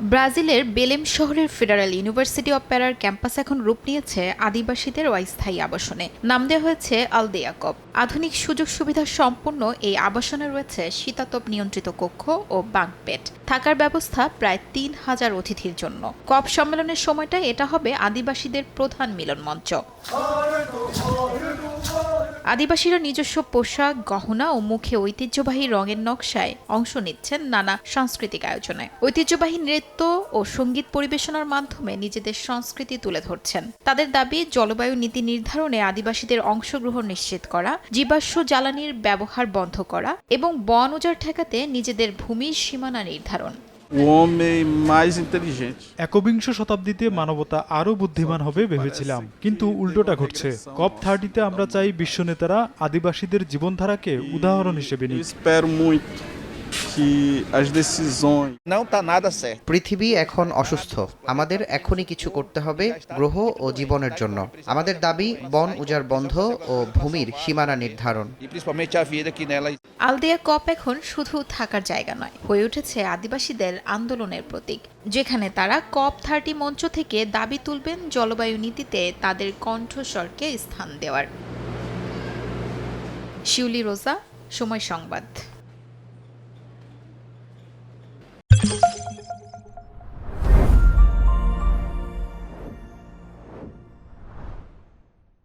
ব্রাজিলের বেলেম শহরের federal university of প্যারার ক্যাম্পাস এখন রূপ নিয়েছে আদিবাসীদের অস্থায়ী আবাসনে। নাম দেওয়া হয়েছে আলদেয়াকব। আধুনিক সুযোগ সুবিধা সম্পন্ন এই আবাসনে রয়েছে শীতাতপ নিয়ন্ত্রিত কক্ষ ও বাঙ্ক বেড থাকার ব্যবস্থা প্রায় তিন হাজার অতিথির জন্য। কপ সম্মেলনের সময়টা এটা হবে আদিবাসীদের প্রধান মিলন মঞ্চ আদিবাসীরা নিজস্ব পোশাক, গহনা ও মুখে ঐতিহ্যবাহী রঙের নকশায় অংশ নিচ্ছেন নানা সাংস্কৃতিক আয়োজনে। ঐতিহ্যবাহী নৃত্য ও সংগীত পরিবেশনার মাধ্যমে নিজেদের সংস্কৃতি তুলে ধরছেন। তাদের দাবি, জলবায়ু নীতি নির্ধারণে আদিবাসীদের অংশগ্রহণ নিশ্চিত করা, জীবাশ্ম জ্বালানির ব্যবহার বন্ধ করা এবং বন উজাড় ঠেকাতে নিজেদের ভূমির সীমানা নির্ধারণ। O homem mais inteligente. একবিংশ শতাব্দীতে মানবতা আরও বুদ্ধিমান হবে ভেবেছিলাম। কিন্তু উল্টোটা ঘটছে। কপ থার্টিতে আমরা চাই বিশ্ব নেতারা আদিবাসীদের জীবনধারাকে উদাহরণ হিসেবে নিয়ে নিক que as decisões Não tá nada certo. পৃথিবী এখন অসুস্থ। আমাদের এখনই কিছু করতে হবে গ্রহ ও জীবনের জন্য। আমাদের দাবি বন উজাড় বন্ধ ও ভূমির সীমানা নির্ধারণ। E আলদেয়া কপ এখন শুধু থাকার জায়গা নয় হয়ে উঠেছে আদিবাসীদের আন্দোলনের প্রতীক। যেখানে তারা কপ থার্টি মঞ্চ থেকে দাবি তুলবেন জলবায়ু নীতিতে তাদের কণ্ঠস্বরকে স্থান দেওয়ার। শিউলি রোজা সময় সংবাদ।